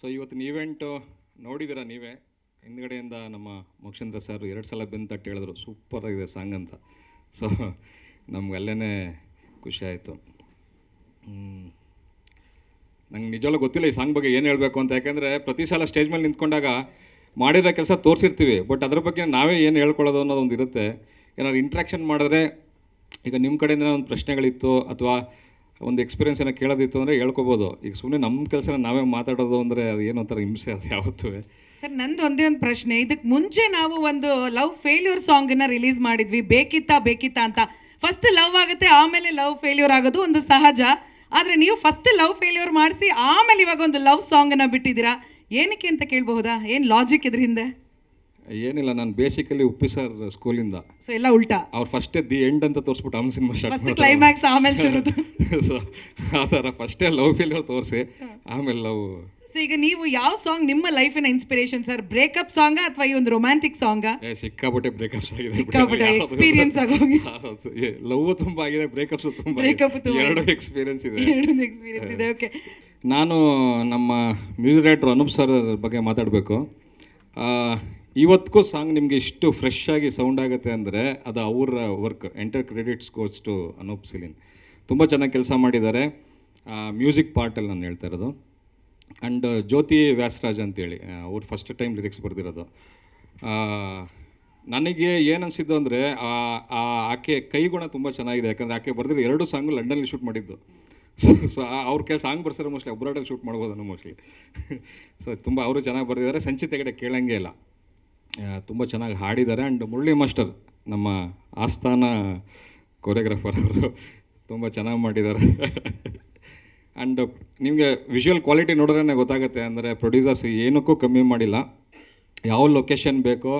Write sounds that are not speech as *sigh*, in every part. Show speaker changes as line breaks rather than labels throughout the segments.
So ಇವತ್ತಿನ event ನೋಡಿದಿರ ನೀವೇ? ಹಿಂದ್ಗಡೆಯಿಂದ ನಮ್ಮ ಮೋಕ್ಷೇಂದ್ರ ಸರ್ ಎರಡು ಸಲ ಬೆನ್ನು ತಟ್ಟು ಹೇಳಿದ್ರು, ಸೂಪರ್ ಆಗಿದೆ ಸಾಂಗ್ ಅಂತ. ಸೊ ನಮ್ಗೆ ಅಲ್ಲೇ ಖುಷಿ ಆಯಿತು. ನಂಗೆ ನಿಜವಾಗ್ಲೂ ಗೊತ್ತಿಲ್ಲ ಈ ಸಾಂಗ್ ಬಗ್ಗೆ ಏನು ಹೇಳಬೇಕು ಅಂತ. ಯಾಕೆಂದರೆ ಪ್ರತಿ ಸಲ ಸ್ಟೇಜ್ ಮೇಲೆ ನಿಂತ್ಕೊಂಡಾಗ ಮಾಡಿರೋ ಕೆಲಸ ತೋರಿಸಿರ್ತೀವಿ, ಬಟ್ ಅದ್ರ ಬಗ್ಗೆ ನಾವೇ ಏನು ಹೇಳ್ಕೊಳ್ಳೋದು ಅನ್ನೋದು ಒಂದು ಇರುತ್ತೆ. ಏನಾದ್ರು ಇಂಟ್ರ್ಯಾಕ್ಷನ್ ಮಾಡಿದ್ರೆ ಈಗ ನಿಮ್ಮ ಕಡೆಯಿಂದ ಒಂದು ಪ್ರಶ್ನೆಗಳಿತ್ತು, ಅಥವಾ ಒಂದು ಎಕ್ಸ್ಪೀರಿಯನ್ಸ್ ಏನೋ ಕೇಳೋದಿತ್ತು ಅಂದರೆ ಹೇಳ್ಕೊಬೋದು. ಈಗ ಸುಮ್ಮನೆ ನಮ್ಮ ಕೆಲಸ ನಾವೇ ಮಾತಾಡೋದು ಅಂದರೆ ಅದು ಏನೋ ಒಂಥರ ಹಿಂಸೆ ಅದು ಯಾವತ್ತೂ.
ಸರ್, ನಂದು ಒಂದೇ ಒಂದು ಪ್ರಶ್ನೆ. ಇದಕ್ಕೆ ಮುಂಚೆ ನಾವು ಒಂದು ಲವ್ ಫೇಲ್ಯೂರ್ ಸಾಂಗನ್ನು ರಿಲೀಸ್ ಮಾಡಿದ್ವಿ. ಬೇಕಿತ್ತಾ ಬೇಕಿತ್ತಾ ಅಂತ. ಫಸ್ಟ್ ಲವ್ ಆಗುತ್ತೆ, ಆಮೇಲೆ ಲವ್ ಫೇಲ್ಯೂರ್ ಆಗೋದು ಒಂದು ಸಹಜ. ಆದರೆ ನೀವು ಫಸ್ಟ್ ಲವ್ ಫೇಲ್ಯೂರ್ ಮಾಡಿಸಿ, ಆಮೇಲೆ ಇವಾಗ ಒಂದು ಲವ್ ಸಾಂಗನ್ನು ಬಿಟ್ಟಿದ್ದೀರಾ? ಏನಕ್ಕೆ ಅಂತ ಕೇಳಬಹುದಾ? ಏನು ಲಾಜಿಕ್ ಇದ್ರ ಹಿಂದೆ?
ಏನಿಲ್ಲ ನಾನು ಬೇಸಿಕಲಿ ಉಪ್ಪಿ ಸರ್ ಸ್ಕೂಲಿಂದ
ಸೊ ಎಲ್ಲ ಉಲ್ಟಾ?
ಅವ್ರು ಫಸ್ಟ್ ದಿ ಎಂಡ್ ಅಂತ ತೋರಿಸ್ಬಿಟ್ಟು ಅಮ್ಮ ಸಿನಿಮಾ ಸ್ಟಾರ್ಟ್
ಫಸ್ಟ್ ಕ್ಲೈಮ್ಯಾಕ್ಸ್ ಆಮೇಲೆ ಶುರು
ಸೊ ಆ ಥರ ಫಸ್ಟೇ ಲವ್ ಫೇಲ್ಯೂರ್ ತೋರಿಸಿ ಆಮೇಲೆ ಲವ್
ಸೊ ಈಗ ನೀವು ಯಾವ ಸಾಂಗ್ ನಿಮ್ಮ ಲೈಫಿನ ಇನ್ಸ್ಪಿರೇಷನ್ ಸರ್ ಬ್ರೇಕಪ್ ಸಾಂಗ್ ಅಥವಾ ಈ ಒಂದು ರೊಮ್ಯಾಂಟಿಕ್ ಸಾಂಗ್
ಏ ಸಿಕ್ಕಾಪಟ್ಟೆ ಬ್ರೇಕಪ್ಸ್ ಆಗಿದೆ
ಸಿಕ್ಕಾಪಟ್ಟೆ experience ಆಗೋಗಿ. *laughs*
ಲವ್ ತುಂಬ ಆಗಿದೆ ಬ್ರೇಕಪ್ಸ್ ತುಂಬ
ಬ್ರೇಕಪ್
ಆಗಿದೆ. ಎರಡು ಎಕ್ಸ್ಪೀರಿಯನ್ಸ್ ಇದೆ.
ಎಕ್ಸ್ಪೀರಿಯನ್ಸ್ ಇದೆ ಓಕೆ
ನಾನು ನಮ್ಮ ಮ್ಯೂಸಿಕ್ ಡೈರೆಕ್ಟರ್ ಅನೂಪ್ ಸರ್ ಬಗ್ಗೆ ಮಾತಾಡಬೇಕು. ಇವತ್ತಿಗೂ ಸಾಂಗ್ ನಿಮಗೆ ಇಷ್ಟು ಫ್ರೆಶ್ ಆಗಿ ಸೌಂಡ್ ಆಗುತ್ತೆ ಅಂದರೆ ಅದು ಅವರ work entire credits goes to Anoop Seelin ತುಂಬ ಚೆನ್ನಾಗಿ ಕೆಲಸ ಮಾಡಿದ್ದಾರೆ. ಮ್ಯೂಸಿಕ್ ಪಾರ್ಟಲ್ಲಿ ನಾನು ಹೇಳ್ತಾ ಇರೋದು. ಆ್ಯಂಡ್ ಜ್ಯೋತಿ ವ್ಯಾಸರಾಜ್ ಅಂತೇಳಿ ಅವ್ರು ಫಸ್ಟ್ ಟೈಮ್ ಲಿರಿಕ್ಸ್ ಬರೆದಿರೋದು. ನನಗೆ ಏನು ಅನಿಸಿದ್ದು ಅಂದರೆ ಆಕೆ ಕೈಗುಣ ತುಂಬ ಚೆನ್ನಾಗಿದೆ. ಯಾಕಂದರೆ ಆಕೆ ಬರೆದಿರೋ ಎರಡು ಸಾಂಗು ಲಂಡನಲ್ಲಿ ಶೂಟ್ ಮಾಡಿದ್ದು. ಸೊ ಅವ್ರ ಕೆಲಸ ಸಾಂಗ್ ಬರ್ಸಿರೋ ಮೋಸ್ಟ್ಲಿ ಅಬ್ರಾಡಲ್ಲಿ ಶೂಟ್ ಮಾಡ್ಬೋದನ್ನು ಮೋಸ್ಟ್ಲಿ ಸೊ *laughs* ತುಂಬ ಅವರು ಚೆನ್ನಾಗಿ ಬರೆದಿದ್ದಾರೆ. ಸಂಚಿತ ಕಡೆ ಕೇಳಂಗೆ ಇಲ್ಲ. ತುಂಬ ಚೆನ್ನಾಗಿ ಹಾಡಿದ್ದಾರೆ. ಆ್ಯಂಡ್ ಮುರಳಿ ಮಾಸ್ಟರ್, ನಮ್ಮ ಆಸ್ಥಾನ ಕೊರಿಯೋಗ್ರಾಫರ್ ಅವರು ತುಂಬ ಚೆನ್ನಾಗಿ ಮಾಡಿದ್ದಾರೆ. *laughs* ಆ್ಯಂಡ್ ನಿಮಗೆ ವಿಷುವಲ್ ಕ್ವಾಲಿಟಿ ನೋಡಿದ್ರೆ ಗೊತ್ತಾಗುತ್ತೆ. ಅಂದರೆ ಪ್ರೊಡ್ಯೂಸರ್ಸ್ ಏನಕ್ಕೂ ಕಮ್ಮಿ ಮಾಡಿಲ್ಲ. ಯಾವ ಲೊಕೇಶನ್ ಬೇಕೋ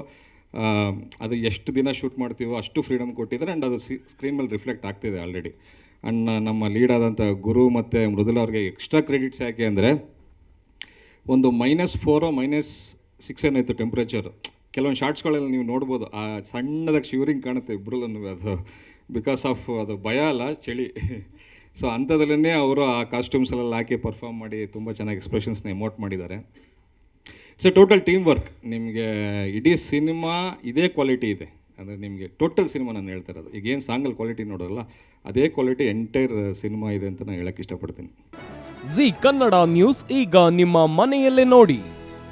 ಅದು ಎಷ್ಟು ದಿನ ಶೂಟ್ ಮಾಡ್ತೀವೋ ಅಷ್ಟು ಫ್ರೀಡಮ್ ಕೊಟ್ಟಿದ್ದಾರೆ. ಆ್ಯಂಡ್ ಅದು ಸ್ಕ್ರೀನ್ ಮೇಲೆ ರಿಫ್ಲೆಕ್ಟ್ ಆಗ್ತಿದೆ ಆಲ್ರೆಡಿ ಆ್ಯಂಡ್ ನಮ್ಮ ಲೀಡ್ ಆದಂಥ ಗುರು ಮತ್ತು ಮೃದುಲ ಅವ್ರಿಗೆ ಎಕ್ಸ್ಟ್ರಾ ಕ್ರೆಡಿಟ್ಸ್ ಯಾಕೆ ಅಂದರೆ, ಒಂದು ಮೈನಸ್ ಫೋರೋ ಮೈನಸ್ ಸಿಕ್ಸ್ ಏನಾಯಿತು ಟೆಂಪ್ರೇಚರ್ ಕೆಲವೊಂದು ಶಾರ್ಟ್ಸ್ಗಳಲ್ಲಿ ನೀವು ನೋಡ್ಬೋದು, ಆ ಸಣ್ಣದಾಗಿ ಶಿವರಿಂಗ್ ಕಾಣುತ್ತೆ ಇಬ್ಬರಲ್ಲೂ ಅದು ಬಿಕಾಸ್ ಆಫ್ ಅದು ಭಯ ಅಲ್ಲ, ಚಳಿ. ಸೊ ಅಂಥದ್ರಲ್ಲೇ ಅವರು ಆ ಕಾಸ್ಟ್ಯೂಮ್ಸ್ ಎಲ್ಲ ಹಾಕಿ ಪರ್ಫಾರ್ಮ್ ಮಾಡಿ ತುಂಬ ಚೆನ್ನಾಗಿ ಎಕ್ಸ್ಪ್ರೆಷನ್ಸ್ನ ಎಮೋಟ್ ಮಾಡಿದ್ದಾರೆ. It's a total team work ನಿಮಗೆ ಇಡೀ ಸಿನಿಮಾ ಇದೇ ಕ್ವಾಲಿಟಿ ಇದೆ. ಅಂದರೆ ನಿಮಗೆ ಟೋಟಲ್ ಸಿನಿಮಾ ನಾನು ಹೇಳ್ತಾ ಇರೋದು. ಈಗ ಏನು ಸಾಂಗಲ್ಲಿ ಕ್ವಾಲಿಟಿ ನೋಡೋಲ್ಲ ಅದೇ ಕ್ವಾಲಿಟಿ ಎಂಟೈರ್ ಸಿನಿಮಾ ಇದೆ ಅಂತ ನಾನು ಹೇಳಕ್ಕೆ ಇಷ್ಟಪಡ್ತೀನಿ.
ಜಿ ಕನ್ನಡ ನ್ಯೂಸ್ ಈಗ ನಿಮ್ಮ ಮನೆಯಲ್ಲೇ ನೋಡಿ.